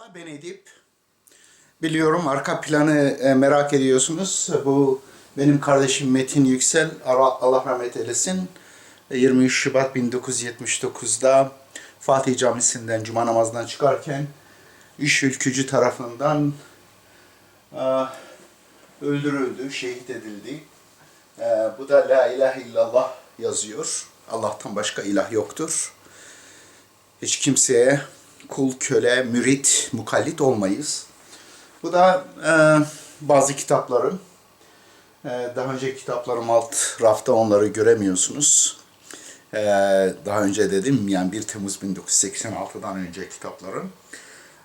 Merhaba ben Edip. Biliyorum arka planı e, merak ediyorsunuz. Bu benim kardeşim Metin Yüksel. Allah rahmet eylesin. E, 23 Şubat 1979'da Fatih Camisi'nden cuma namazından çıkarken iş ülkücü tarafından e, öldürüldü, şehit edildi. E, bu da La ilahe illallah yazıyor. Allah'tan başka ilah yoktur hiç kimseye kul, köle, mürit, mukallit olmayız. Bu da e, bazı kitaplarım. E, daha önce kitaplarım alt rafta onları göremiyorsunuz. E, daha önce dedim yani 1 Temmuz 1986'dan önce kitaplarım.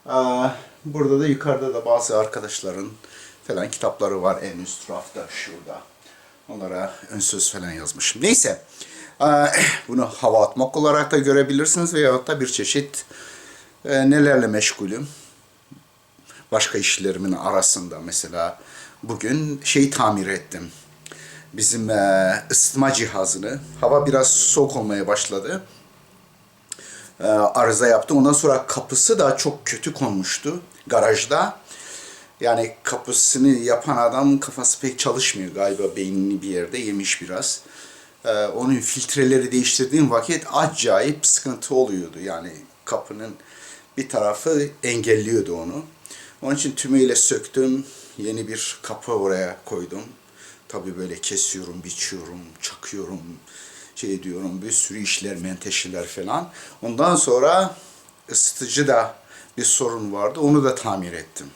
E, burada da yukarıda da bazı arkadaşların falan kitapları var en üst rafta şurada. Onlara ön söz falan yazmışım. Neyse. e, Bunu hava atmak olarak da görebilirsiniz veyahut da bir çeşit e, nelerle meşgulüm. Başka işlerimin arasında mesela bugün şey tamir ettim. Bizim e, ısıtma cihazını. Hava biraz soğuk olmaya başladı. E, arıza yaptı. Ondan sonra kapısı da çok kötü konmuştu garajda. Yani kapısını yapan adam kafası pek çalışmıyor galiba beynini bir yerde yemiş biraz. Ee, onun filtreleri değiştirdiğim vakit acayip sıkıntı oluyordu. Yani kapının bir tarafı engelliyordu onu. Onun için tümüyle söktüm. Yeni bir kapı oraya koydum. Tabii böyle kesiyorum, biçiyorum, çakıyorum, şey diyorum bir sürü işler, menteşeler falan. Ondan sonra ısıtıcı da bir sorun vardı. Onu da tamir ettim.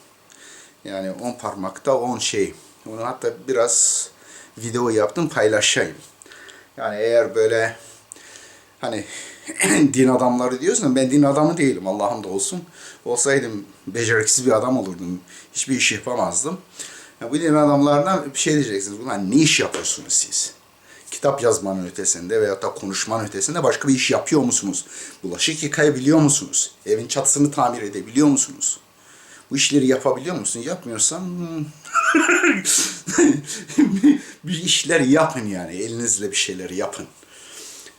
Yani 10 parmakta 10 şey. Onu hatta biraz video yaptım paylaşayım. Yani eğer böyle hani din adamları diyorsun ben din adamı değilim Allah'ım da olsun. Olsaydım beceriksiz bir adam olurdum. Hiçbir iş yapamazdım. Ya bu din adamlarına bir şey diyeceksiniz. Ulan ne iş yapıyorsunuz siz? Kitap yazmanın ötesinde veyahut da konuşmanın ötesinde başka bir iş yapıyor musunuz? Bulaşık yıkayabiliyor musunuz? Evin çatısını tamir edebiliyor musunuz? Bu işleri yapabiliyor musun? Yapmıyorsan hmm, bir işler yapın yani. Elinizle bir şeyler yapın.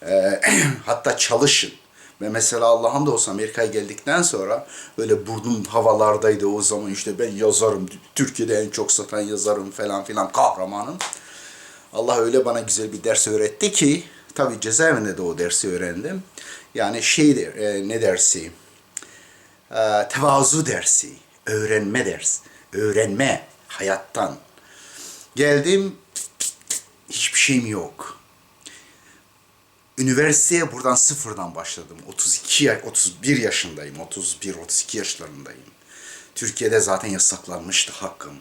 Ee, hatta çalışın. Ve mesela Allah'ım da olsa Amerika'ya geldikten sonra böyle burnum havalardaydı o zaman işte ben yazarım. Türkiye'de en çok satan yazarım falan filan kahramanım. Allah öyle bana güzel bir ders öğretti ki tabi cezaevinde de o dersi öğrendim. Yani şeydir e, ne dersi? e, tevazu dersi, öğrenme ders, öğrenme hayattan. Geldim, hiçbir şeyim yok. Üniversiteye buradan sıfırdan başladım. 32, ya- 31 yaşındayım, 31, 32 yaşlarındayım. Türkiye'de zaten yasaklanmıştı hakkım.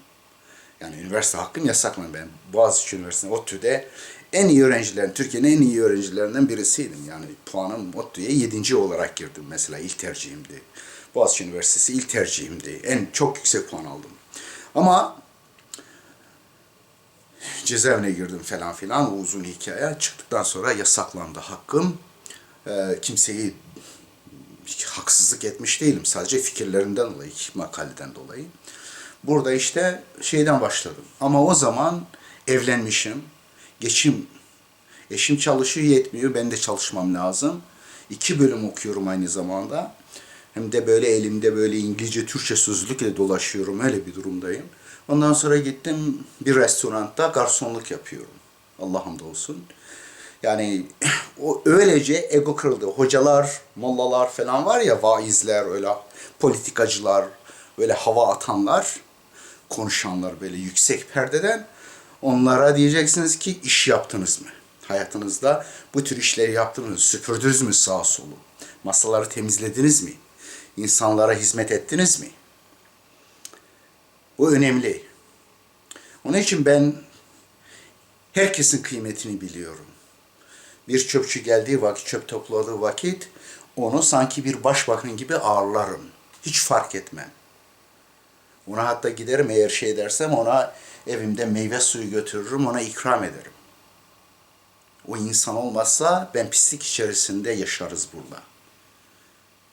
Yani üniversite hakkım yasaklandı ben. Boğaziçi Üniversitesi'nde, ODTÜ'de en iyi öğrencilerin, Türkiye'nin en iyi öğrencilerinden birisiydim. Yani puanım ODTÜ'ye 7. olarak girdim mesela ilk tercihimdi. Boğaziçi Üniversitesi ilk tercihimdi. En çok yüksek puan aldım. Ama cezaevine girdim falan filan. O uzun hikaye. Çıktıktan sonra yasaklandı hakkım. Ee, kimseyi haksızlık etmiş değilim. Sadece fikirlerinden dolayı, makaleden dolayı. Burada işte şeyden başladım. Ama o zaman evlenmişim. Geçim, eşim çalışıyor yetmiyor. Ben de çalışmam lazım. İki bölüm okuyorum aynı zamanda. Hem de böyle elimde böyle İngilizce, Türkçe sözlükle dolaşıyorum. Öyle bir durumdayım. Ondan sonra gittim bir restoranda garsonluk yapıyorum. Allah'ım da olsun. Yani o öylece ego kırıldı. Hocalar, mollalar falan var ya vaizler öyle politikacılar, böyle hava atanlar, konuşanlar böyle yüksek perdeden onlara diyeceksiniz ki iş yaptınız mı? Hayatınızda bu tür işleri yaptınız mı? Süpürdünüz mü sağa solu? Masaları temizlediniz mi? İnsanlara hizmet ettiniz mi? Bu önemli. Onun için ben herkesin kıymetini biliyorum. Bir çöpçü geldiği vakit, çöp topladığı vakit onu sanki bir başbakan gibi ağırlarım. Hiç fark etmem. Ona hatta giderim eğer şey dersem ona evimde meyve suyu götürürüm, ona ikram ederim. O insan olmazsa ben pislik içerisinde yaşarız burada.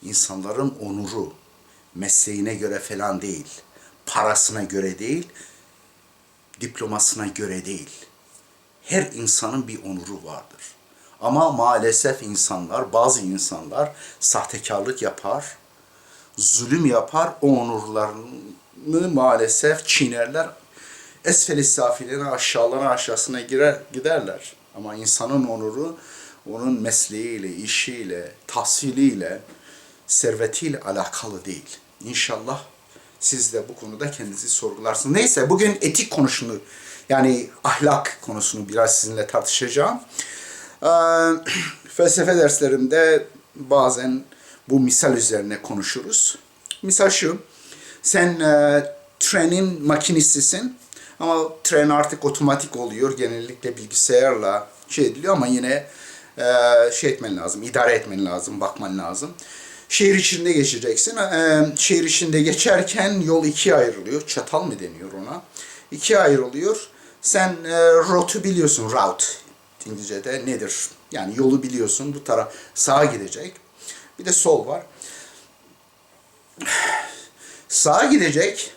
İnsanların onuru, mesleğine göre falan değil, parasına göre değil, diplomasına göre değil. Her insanın bir onuru vardır. Ama maalesef insanlar, bazı insanlar sahtekarlık yapar. zulüm yapar, o onurlarını maalesef çiğnerler. Esfel-i safiline aşağılara aşağısına girer, giderler. Ama insanın onuru onun mesleğiyle, işiyle, tahsiliyle, servetiyle alakalı değil. İnşallah siz de bu konuda kendinizi sorgularsınız. Neyse bugün etik konusunu yani ahlak konusunu biraz sizinle tartışacağım. Ee, felsefe derslerimde bazen bu misal üzerine konuşuruz. Misal şu, sen e, trenin makinisisin ama tren artık otomatik oluyor. Genellikle bilgisayarla şey ediliyor ama yine e, şey etmen lazım, idare etmen lazım, bakman lazım. Şehir içinde geçeceksin. E, şehir içinde geçerken yol ikiye ayrılıyor. Çatal mı deniyor ona? İkiye ayrılıyor. Sen e, rotu biliyorsun, route İngilizce'de nedir? Yani yolu biliyorsun. Bu taraf sağa gidecek. Bir de sol var. Sağa gidecek.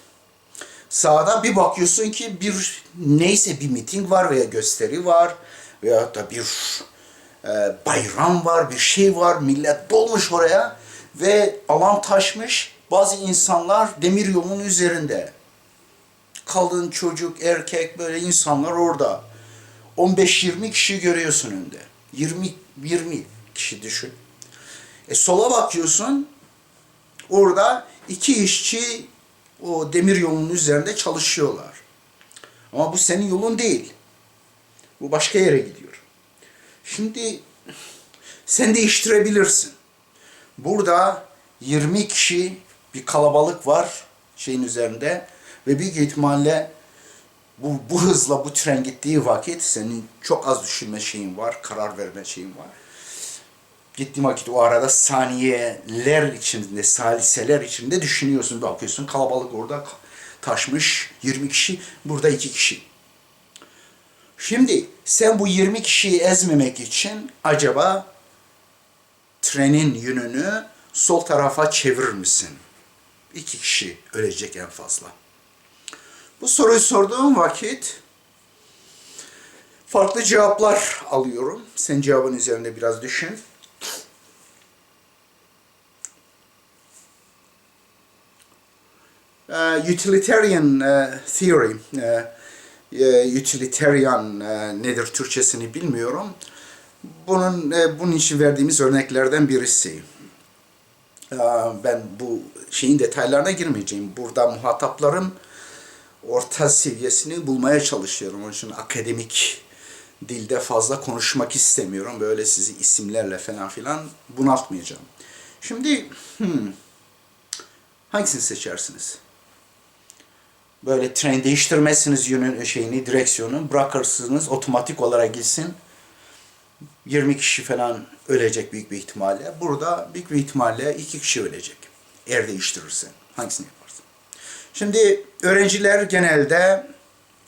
Sağda bir bakıyorsun ki bir neyse bir miting var veya gösteri var veya da bir e, bayram var, bir şey var. Millet dolmuş oraya ve alan taşmış. Bazı insanlar demir yolun üzerinde. Kadın, çocuk, erkek böyle insanlar orada. 15-20 kişi görüyorsun önde. 20 20 kişi düşün. E sola bakıyorsun. Orada iki işçi o demir yolunun üzerinde çalışıyorlar. Ama bu senin yolun değil. Bu başka yere gidiyor. Şimdi sen değiştirebilirsin. Burada 20 kişi bir kalabalık var şeyin üzerinde ve büyük ihtimalle bu, bu hızla bu tren gittiği vakit senin çok az düşünme şeyin var, karar verme şeyin var. Gittiğin vakit o arada saniyeler içinde, saliseler içinde düşünüyorsun, bakıyorsun kalabalık orada taşmış 20 kişi, burada 2 kişi. Şimdi sen bu 20 kişiyi ezmemek için acaba trenin yönünü sol tarafa çevirir misin? İki kişi ölecek en fazla. Bu soruyu sorduğum vakit farklı cevaplar alıyorum. Sen cevabın üzerinde biraz düşün. Uh, utilitarian uh, theory, uh, utilitarian uh, nedir Türkçesini bilmiyorum. Bunun uh, bunun için verdiğimiz örneklerden birisi. Uh, ben bu şeyin detaylarına girmeyeceğim. Burada muhataplarım orta seviyesini bulmaya çalışıyorum. Onun için akademik dilde fazla konuşmak istemiyorum. Böyle sizi isimlerle falan filan bunaltmayacağım. Şimdi hmm, hangisini seçersiniz? Böyle tren değiştirmezsiniz yönün şeyini, direksiyonu, bırakırsınız otomatik olarak gitsin. 20 kişi falan ölecek büyük bir ihtimalle. Burada büyük bir ihtimalle 2 kişi ölecek. Eğer değiştirirsen. Hangisini yaparsın? Şimdi öğrenciler genelde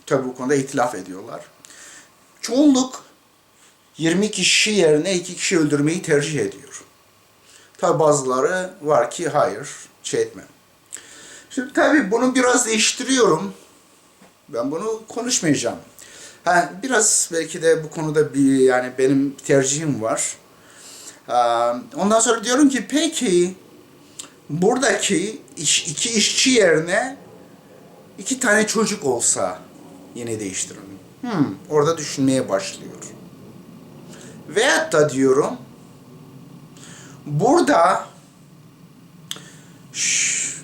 tabi bu konuda itilaf ediyorlar. Çoğunluk 20 kişi yerine 2 kişi öldürmeyi tercih ediyor. Tabi bazıları var ki hayır şey etmem. Şimdi tabii bunu biraz değiştiriyorum. Ben bunu konuşmayacağım. Ha, biraz belki de bu konuda bir yani benim tercihim var. Ondan sonra diyorum ki peki buradaki iş, iki işçi yerine iki tane çocuk olsa yine değiştiririm. Hmm, orada düşünmeye başlıyor. Veyahut da diyorum burada şş,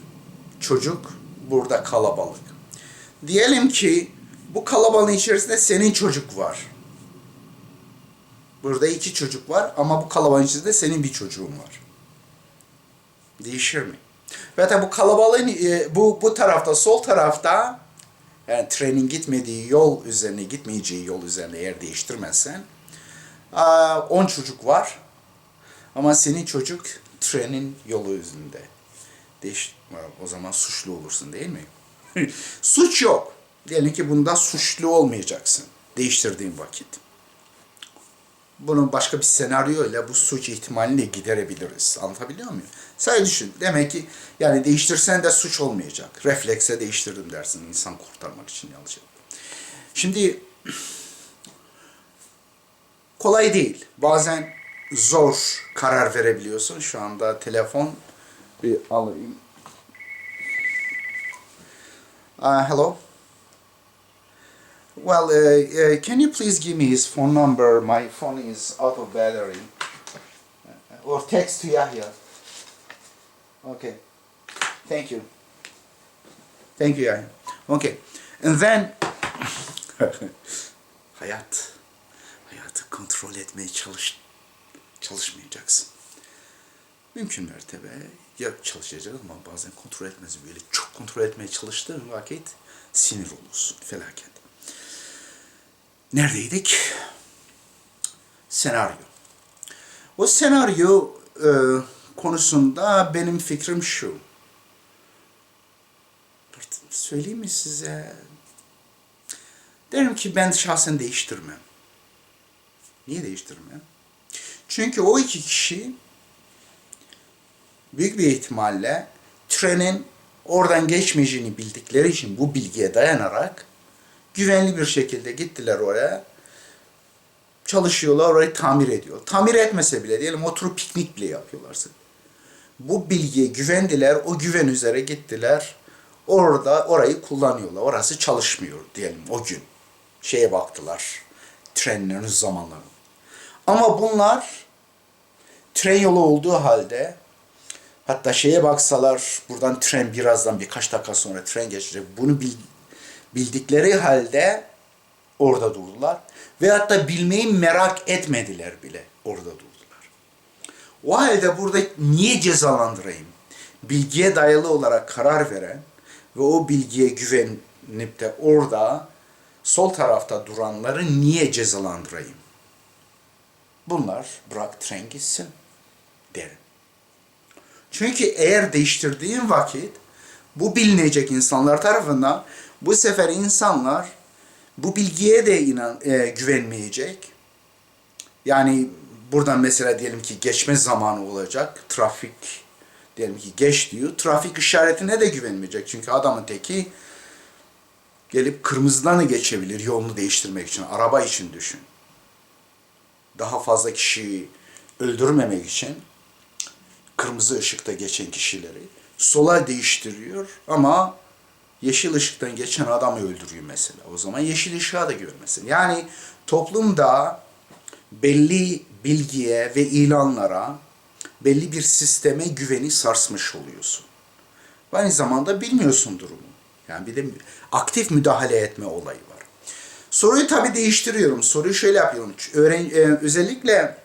çocuk burada kalabalık. Diyelim ki bu kalabalığın içerisinde senin çocuk var. Burada iki çocuk var ama bu kalabalığın içerisinde senin bir çocuğun var. Değişir mi? Ve bu kalabalığın e, bu bu tarafta sol tarafta yani trenin gitmediği yol üzerine gitmeyeceği yol üzerine yer değiştirmezsen 10 çocuk var ama senin çocuk trenin yolu üzerinde. Değiş o zaman suçlu olursun değil mi? Suç yok. Diyelim ki bunda suçlu olmayacaksın değiştirdiğin vakit. Bunun başka bir senaryo ile bu suç ihtimalini giderebiliriz. Anlatabiliyor muyum? Sadece düşün. Demek ki yani değiştirsen de suç olmayacak. Reflekse değiştirdim dersin insan kurtarmak için yanlış. Şimdi kolay değil. Bazen zor karar verebiliyorsun. Şu anda telefon bir alayım. Uh, hello. Well, uh, uh, can you please give me his phone number? My phone is out of battery. Uh, Or text to Yahya. Okay. Thank you. Thank you Yahya. Okay. And then hayat hayatı kontrol etmeye çalış çalışmayacaksın. Mümkün mertebe ya çalışacağız ama bazen kontrol etmez böyle çok kontrol etmeye çalıştığın vakit sinir olursun felaket. Neredeydik? Senaryo. O senaryo e, konusunda benim fikrim şu. Söyleyeyim mi size? Derim ki ben şahsen değiştirmem. Niye değiştirmem? Çünkü o iki kişi büyük bir ihtimalle trenin oradan geçmeyeceğini bildikleri için bu bilgiye dayanarak güvenli bir şekilde gittiler oraya. Çalışıyorlar, orayı tamir ediyor. Tamir etmese bile diyelim oturup piknik bile yapıyorlarsa. Bu bilgiye güvendiler, o güven üzere gittiler. Orada orayı kullanıyorlar. Orası çalışmıyor diyelim o gün. Şeye baktılar. Trenlerin zamanları. Ama bunlar tren yolu olduğu halde hatta şeye baksalar buradan tren birazdan birkaç dakika sonra tren geçecek. Bunu bil- bildikleri halde orada durdular. Ve hatta bilmeyi merak etmediler bile orada durdular. O halde burada niye cezalandırayım? Bilgiye dayalı olarak karar veren ve o bilgiye güvenip de orada sol tarafta duranları niye cezalandırayım? Bunlar bırak tren gitsin derim. Çünkü eğer değiştirdiğin vakit bu bilinecek insanlar tarafından bu sefer insanlar bu bilgiye de inan, e, güvenmeyecek. Yani buradan mesela diyelim ki geçme zamanı olacak. Trafik diyelim ki geç diyor. Trafik işaretine de güvenmeyecek. Çünkü adamın teki gelip kırmızıdan da geçebilir yolunu değiştirmek için. Araba için düşün. Daha fazla kişiyi öldürmemek için kırmızı ışıkta geçen kişileri sola değiştiriyor ama yeşil ışıktan geçen adamı öldürüyor mesela. O zaman yeşil ışığa da güvenmesin. Yani toplumda belli bilgiye ve ilanlara, belli bir sisteme güveni sarsmış oluyorsun. Aynı zamanda bilmiyorsun durumu. Yani bir de aktif müdahale etme olayı var. Soruyu tabii değiştiriyorum. Soruyu şöyle yapıyorum. Öğren, e, özellikle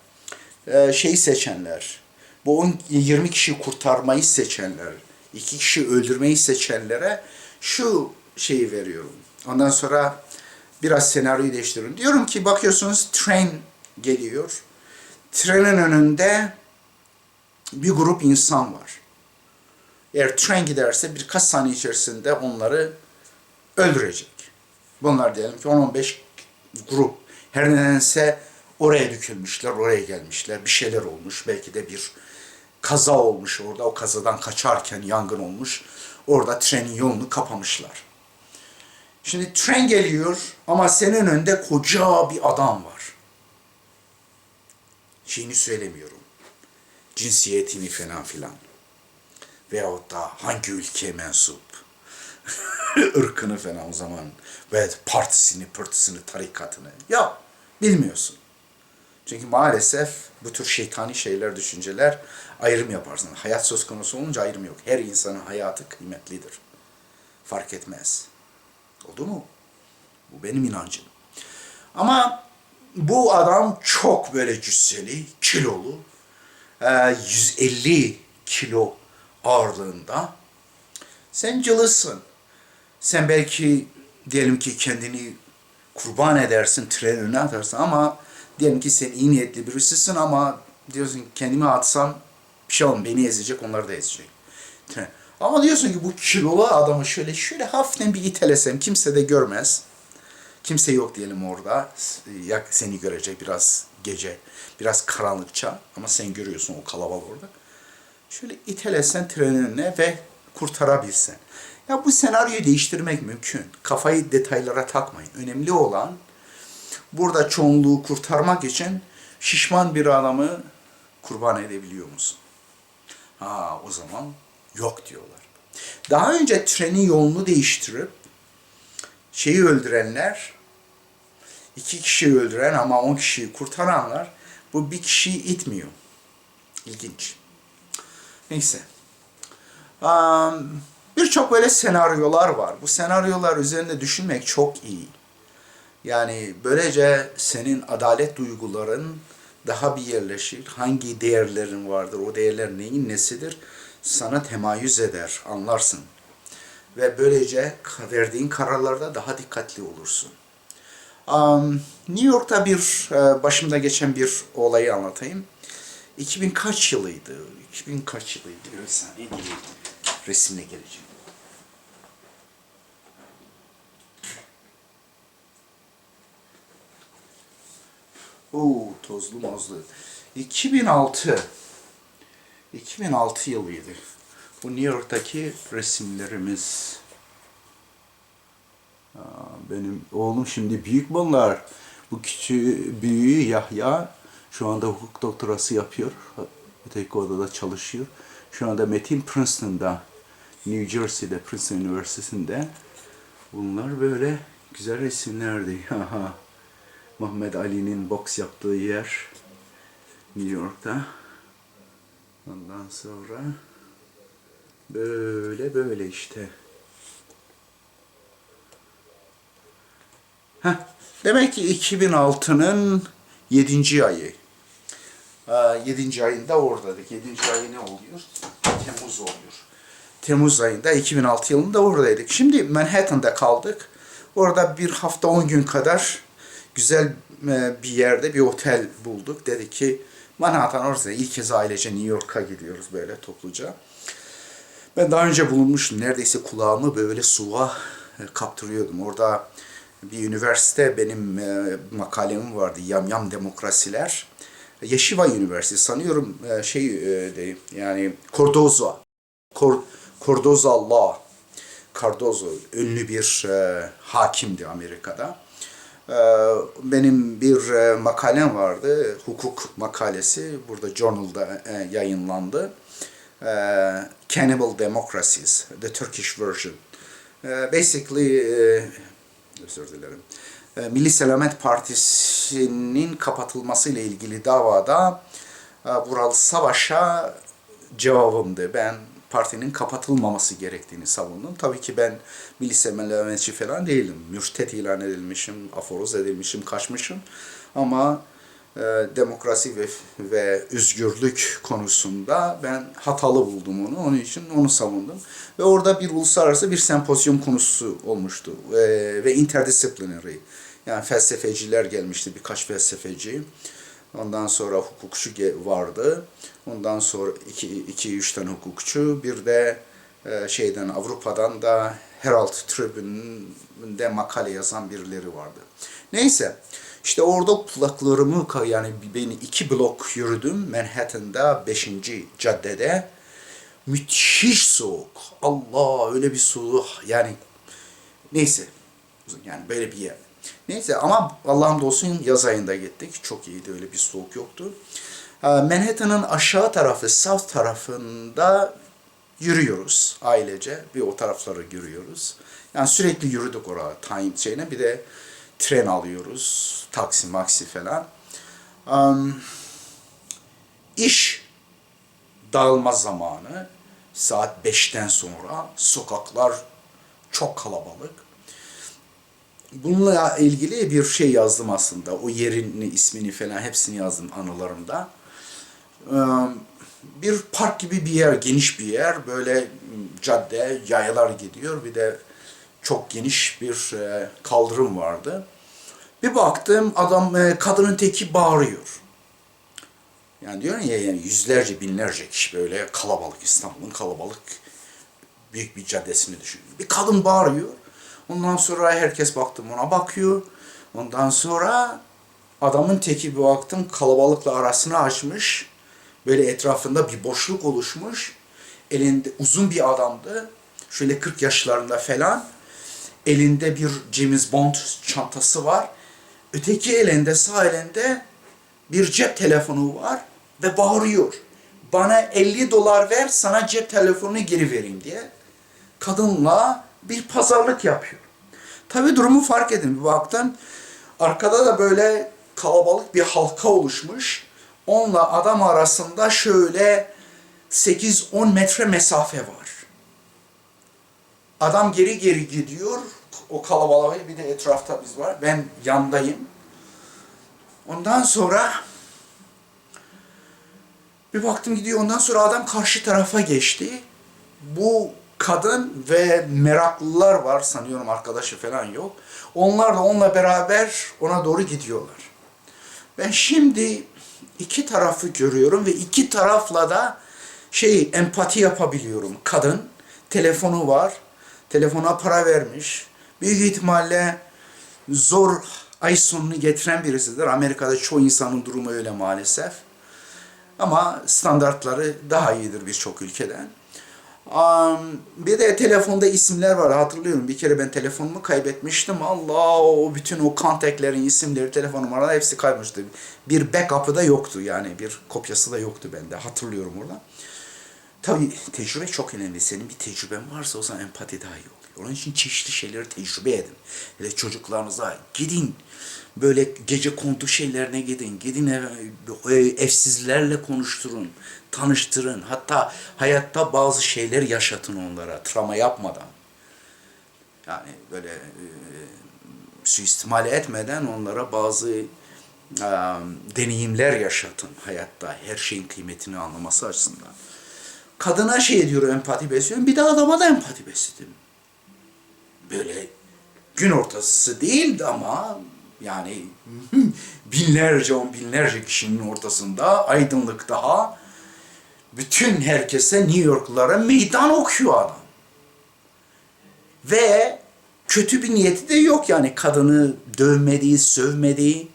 şeyi seçenler, bu 10, 20 kişi kurtarmayı seçenler, iki kişi öldürmeyi seçenlere şu şeyi veriyorum. Ondan sonra biraz senaryoyu değiştiriyorum. Diyorum ki bakıyorsunuz tren geliyor. Trenin önünde bir grup insan var. Eğer tren giderse birkaç saniye içerisinde onları öldürecek. Bunlar diyelim ki 10-15 grup. Her nedense oraya dökülmüşler, oraya gelmişler. Bir şeyler olmuş. Belki de bir kaza olmuş orada. O kazadan kaçarken yangın olmuş. Orada trenin yolunu kapamışlar. Şimdi tren geliyor ama senin önünde koca bir adam var. Şeyini söylemiyorum. Cinsiyetini falan filan. Veyahut da hangi ülkeye mensup. ırkını falan o zaman. Ve partisini, pırtısını, tarikatını. Ya bilmiyorsun. Çünkü maalesef bu tür şeytani şeyler, düşünceler ayrım yaparsın. Hayat söz konusu olunca ayrım yok. Her insanın hayatı kıymetlidir. Fark etmez. Oldu mu? Bu benim inancım. Ama bu adam çok böyle cüsseli, kilolu. Ee, 150 kilo ağırlığında. Sen cılızsın. Sen belki diyelim ki kendini kurban edersin, tren önüne atarsın ama diyelim ki sen iyi niyetli birisisin ama diyorsun kendimi atsam bir beni ezecek, onları da ezecek. Ama diyorsun ki bu kilolu adamı şöyle şöyle hafiften bir itelesem kimse de görmez. Kimse yok diyelim orada. Ya seni görecek biraz gece, biraz karanlıkça ama sen görüyorsun o kalabalık orada. Şöyle itelesen trenin önüne ve kurtarabilsen. Ya bu senaryoyu değiştirmek mümkün. Kafayı detaylara takmayın. Önemli olan burada çoğunluğu kurtarmak için şişman bir adamı kurban edebiliyor musun? Ha o zaman yok diyorlar. Daha önce trenin yolunu değiştirip şeyi öldürenler, iki kişiyi öldüren ama on kişiyi kurtaranlar bu bir kişiyi itmiyor. İlginç. Neyse. Um, Birçok böyle senaryolar var. Bu senaryolar üzerinde düşünmek çok iyi. Yani böylece senin adalet duyguların daha bir yerleşir. Hangi değerlerin vardır, o değerler neyin nesidir sana temayüz eder, anlarsın. Ve böylece verdiğin kararlarda daha dikkatli olursun. Um, New York'ta bir e, başımda geçen bir olayı anlatayım. 2000 kaç yılıydı? 2000 kaç yılıydı? Bir saniye. Resimle geleceğim. Oo, tozlu mozlu. 2006. 2006 yılıydı. Bu New York'taki resimlerimiz. Aa, benim oğlum şimdi büyük bunlar. Bu küçüğü, büyüğü Yahya şu anda hukuk doktorası yapıyor. Öteki odada çalışıyor. Şu anda Metin Princeton'da, New Jersey'de, Princeton Üniversitesi'nde. Bunlar böyle güzel resimlerdi. Muhammed Ali'nin boks yaptığı yer New York'ta. Ondan sonra böyle böyle işte. Heh, demek ki 2006'nın 7. ayı. 7. ayında oradaydık. 7. ayı ne oluyor? Temmuz oluyor. Temmuz ayında 2006 yılında oradaydık. Şimdi Manhattan'da kaldık. Orada bir hafta 10 gün kadar güzel e, bir yerde bir otel bulduk. Dedi ki Manhattan orası ilk kez ailece New York'a gidiyoruz böyle topluca. Ben daha önce bulunmuştum. Neredeyse kulağımı böyle suya e, kaptırıyordum. Orada bir üniversite benim e, makalem vardı. Yamyam Demokrasiler. Yeshiva Üniversitesi sanıyorum şey e, de, yani Cordoza. Cor, Cordoza Law. Cardozo ünlü bir hakimdi Amerika'da. E, benim bir e, makalem vardı, hukuk makalesi. Burada Journal'da e, yayınlandı. E, Cannibal Democracies, the Turkish version. E, basically, e, özür dilerim. Milli Selamet Partisi'nin kapatılması ile ilgili davada Vural Savaş'a cevabımdı. Ben partinin kapatılmaması gerektiğini savundum. Tabii ki ben milli selametçi falan değilim. Mürtet ilan edilmişim, aforoz edilmişim, kaçmışım. Ama e, demokrasi ve, ve özgürlük konusunda ben hatalı buldum onu. Onun için onu savundum. Ve orada bir uluslararası bir sempozyum konusu olmuştu. E, ve interdisciplinary. Yani felsefeciler gelmişti, birkaç felsefeci. Ondan sonra hukukçu vardı. Ondan sonra iki, iki üç tane hukukçu. Bir de e, şeyden Avrupa'dan da Herald Tribune'de makale yazan birileri vardı. Neyse. işte orada kulaklarımı yani beni iki blok yürüdüm Manhattan'da 5. caddede. Müthiş soğuk. Allah öyle bir soğuk yani neyse yani böyle bir yer. Neyse ama Allah'ım olsun yaz ayında gittik. Çok iyiydi öyle bir soğuk yoktu. Manhattan'ın aşağı tarafı, south tarafında yürüyoruz ailece. Bir o tarafları görüyoruz. Yani sürekli yürüdük oraya time şeyine. Bir de tren alıyoruz. Taksi, maksi falan. Um, iş dağılma zamanı. Saat 5'ten sonra sokaklar çok kalabalık bununla ilgili bir şey yazdım aslında. O yerin ismini falan hepsini yazdım anılarımda. Bir park gibi bir yer, geniş bir yer. Böyle cadde, yayalar gidiyor. Bir de çok geniş bir kaldırım vardı. Bir baktım adam, kadının teki bağırıyor. Yani diyor ya yani yüzlerce, binlerce kişi böyle kalabalık, İstanbul'un kalabalık büyük bir caddesini düşün. Bir kadın bağırıyor. Ondan sonra herkes baktım ona bakıyor. Ondan sonra adamın teki bir baktım kalabalıkla arasını açmış. Böyle etrafında bir boşluk oluşmuş. Elinde uzun bir adamdı. Şöyle 40 yaşlarında falan. Elinde bir James Bond çantası var. Öteki elinde sağ elinde bir cep telefonu var ve bağırıyor. bana 50 dolar ver sana cep telefonunu geri vereyim diye kadınla bir pazarlık yapıyor. Tabi durumu fark edin bir baktım. Arkada da böyle kalabalık bir halka oluşmuş. Onunla adam arasında şöyle 8-10 metre mesafe var. Adam geri geri gidiyor. O kalabalığı bir de etrafta biz var. Ben yandayım. Ondan sonra bir baktım gidiyor. Ondan sonra adam karşı tarafa geçti. Bu kadın ve meraklılar var sanıyorum arkadaşı falan yok. Onlar da onunla beraber ona doğru gidiyorlar. Ben şimdi iki tarafı görüyorum ve iki tarafla da şey empati yapabiliyorum. Kadın telefonu var. Telefona para vermiş. Büyük ihtimalle zor ay sonunu getiren birisidir. Amerika'da çoğu insanın durumu öyle maalesef. Ama standartları daha iyidir birçok ülkeden. Bir de telefonda isimler var hatırlıyorum. Bir kere ben telefonumu kaybetmiştim. Allah o bütün o kontaklerin isimleri, telefon numaraları hepsi kaybolmuştu. Bir backup'ı da yoktu yani bir kopyası da yoktu bende. Hatırlıyorum orada. Tabii tecrübe çok önemli. Senin bir tecrüben varsa o zaman empati daha iyi oluyor. Onun için çeşitli şeyleri tecrübe edin. Hele çocuklarınıza gidin. Böyle gece kondu şeylerine gidin. Gidin ev, e, evsizlerle konuşturun. Tanıştırın. Hatta hayatta bazı şeyler yaşatın onlara. Travma yapmadan. Yani böyle e, suistimal etmeden onlara bazı e, deneyimler yaşatın hayatta. Her şeyin kıymetini anlaması açısından kadına şey diyor empati besliyorum. Bir de adama da empati besledim. Böyle gün ortası değildi ama yani binlerce on binlerce kişinin ortasında aydınlık daha bütün herkese New Yorklulara meydan okuyor adam. Ve kötü bir niyeti de yok yani kadını dövmediği, sövmediği.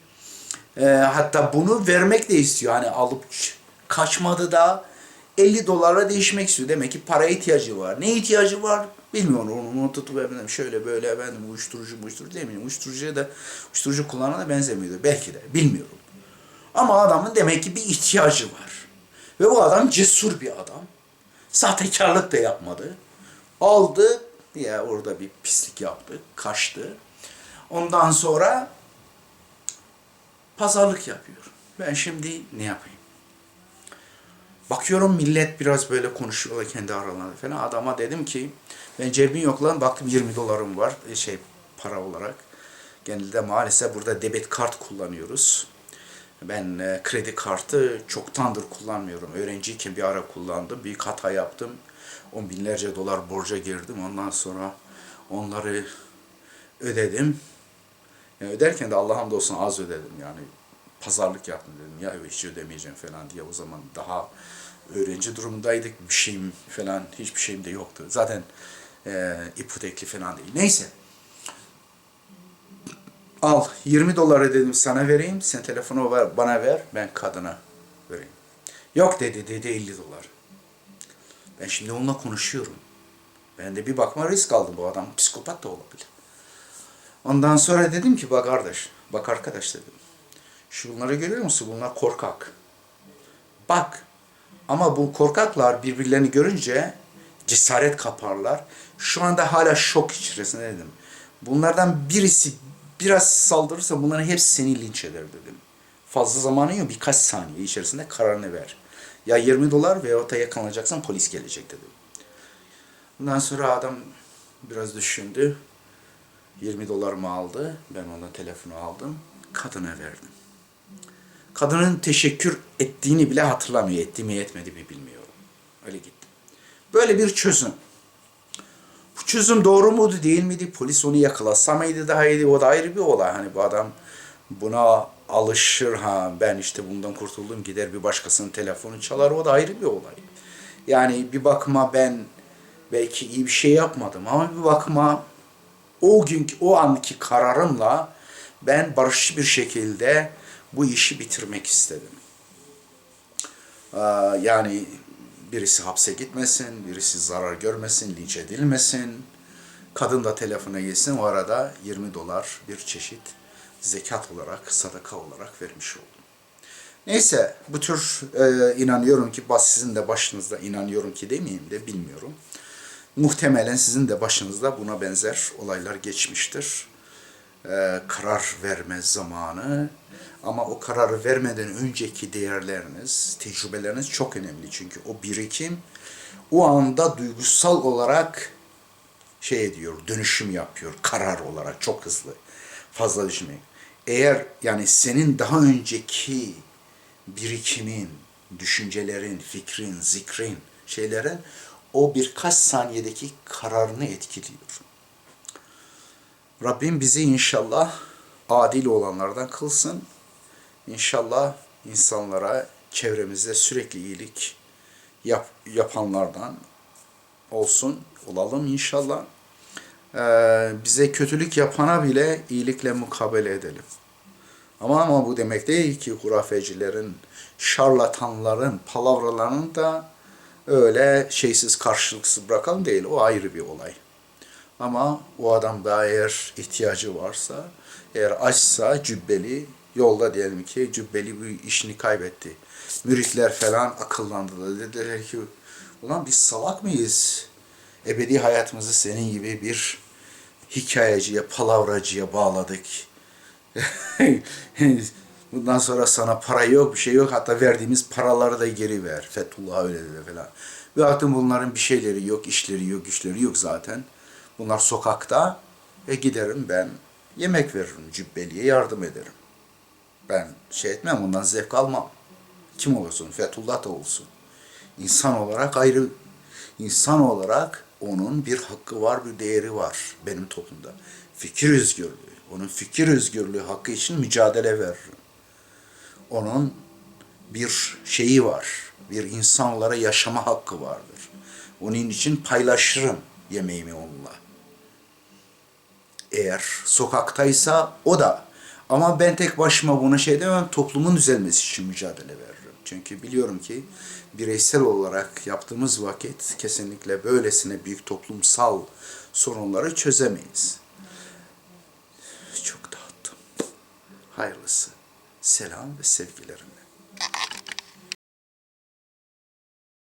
Ee, hatta bunu vermek de istiyor. Hani alıp kaçmadı da 50 dolara değişmek istiyor. Demek ki paraya ihtiyacı var. Ne ihtiyacı var? Bilmiyorum. Onu, onu tutup efendim şöyle böyle efendim uyuşturucu uyuşturucu demiyorum. Uyuşturucuya da uyuşturucu kullanana benzemiyordu. Belki de. Bilmiyorum. Ama adamın demek ki bir ihtiyacı var. Ve bu adam cesur bir adam. Sahtekarlık da yapmadı. Aldı ya orada bir pislik yaptı. Kaçtı. Ondan sonra pazarlık yapıyor. Ben şimdi ne yapayım? Bakıyorum millet biraz böyle konuşuyorlar kendi aralarında falan. Adama dedim ki ben cebim yok lan baktım 20 dolarım var e, şey para olarak. Genelde maalesef burada debit kart kullanıyoruz. Ben e, kredi kartı çoktandır kullanmıyorum. Öğrenciyken bir ara kullandım. Büyük hata yaptım. On binlerce dolar borca girdim. Ondan sonra onları ödedim. Yani öderken de Allah'a hamdolsun az ödedim yani. Pazarlık yaptım dedim. Ya hiç ödemeyeceğim falan diye. O zaman daha öğrenci durumundaydık. Bir şeyim falan hiçbir şeyim de yoktu. Zaten e, ipotekli falan değil. Neyse. Al 20 doları dedim sana vereyim. Sen telefonu ver, bana ver. Ben kadına vereyim. Yok dedi dedi 50 dolar. Ben şimdi onunla konuşuyorum. Ben de bir bakma risk aldım. Bu adam psikopat da olabilir. Ondan sonra dedim ki bak kardeş, bak arkadaş dedim. Şunları görüyor musun? Bunlar korkak. Bak. Ama bu korkaklar birbirlerini görünce cesaret kaparlar. Şu anda hala şok içerisinde dedim. Bunlardan birisi biraz saldırırsa bunların hepsi seni linç eder dedim. Fazla zamanı yok. Birkaç saniye içerisinde kararını ver. Ya 20 dolar veya da yakalanacaksan polis gelecek dedim. Ondan sonra adam biraz düşündü. 20 dolarımı aldı. Ben ona telefonu aldım. Kadına verdim. Kadının teşekkür ettiğini bile hatırlamıyor. Etti mi etmedi mi bilmiyorum. Öyle gitti. Böyle bir çözüm. Bu çözüm doğru muydu değil miydi? Polis onu yakalasa mıydı daha iyiydi? O da ayrı bir olay. Hani bu adam buna alışır ha ben işte bundan kurtuldum gider bir başkasının telefonu çalar o da ayrı bir olay. Yani bir bakıma ben belki iyi bir şey yapmadım ama bir bakıma o günkü o anki kararımla ben barışçı bir şekilde bu işi bitirmek istedim. Ee, yani birisi hapse gitmesin, birisi zarar görmesin, linç edilmesin. Kadın da telefona gitsin. O arada 20 dolar bir çeşit zekat olarak, sadaka olarak vermiş oldum. Neyse bu tür e, inanıyorum ki bas sizin de başınızda inanıyorum ki demeyeyim de bilmiyorum. Muhtemelen sizin de başınızda buna benzer olaylar geçmiştir. E, karar verme zamanı ama o kararı vermeden önceki değerleriniz, tecrübeleriniz çok önemli. Çünkü o birikim o anda duygusal olarak şey ediyor, dönüşüm yapıyor karar olarak çok hızlı. Fazla düşünmeyin. Eğer yani senin daha önceki birikimin, düşüncelerin, fikrin, zikrin, şeylerin o birkaç saniyedeki kararını etkiliyor. Rabbim bizi inşallah adil olanlardan kılsın. İnşallah insanlara çevremizde sürekli iyilik yap, yapanlardan olsun, olalım inşallah. Ee, bize kötülük yapana bile iyilikle mukabele edelim. Ama ama bu demek değil ki hurafecilerin, şarlatanların palavralarını da öyle şeysiz karşılıksız bırakalım değil. O ayrı bir olay. Ama o adamda eğer ihtiyacı varsa, eğer açsa cübbeli, yolda diyelim ki cübbeli bir işini kaybetti. Müritler falan akıllandılar. Dediler ki, ulan biz salak mıyız? Ebedi hayatımızı senin gibi bir hikayeciye, palavracıya bağladık. Bundan sonra sana para yok, bir şey yok. Hatta verdiğimiz paraları da geri ver. Fethullah öyle dedi falan. Ve artık bunların bir şeyleri yok, işleri yok, güçleri yok zaten. Bunlar sokakta. E giderim ben yemek veririm, cübbeliye yardım ederim. Ben şey etmem, ondan zevk almam. Kim olursun, Fethullah da olsun. İnsan olarak ayrı, insan olarak onun bir hakkı var, bir değeri var benim toplumda. Fikir özgürlüğü. Onun fikir özgürlüğü hakkı için mücadele veririm. Onun bir şeyi var. Bir insanlara yaşama hakkı vardır. Onun için paylaşırım yemeğimi onunla. Eğer sokaktaysa o da. Ama ben tek başıma buna şey demem, toplumun düzelmesi için mücadele veririm. Çünkü biliyorum ki bireysel olarak yaptığımız vakit kesinlikle böylesine büyük toplumsal sorunları çözemeyiz. Çok dağıttım. Hayırlısı. Selam ve sevgilerimle.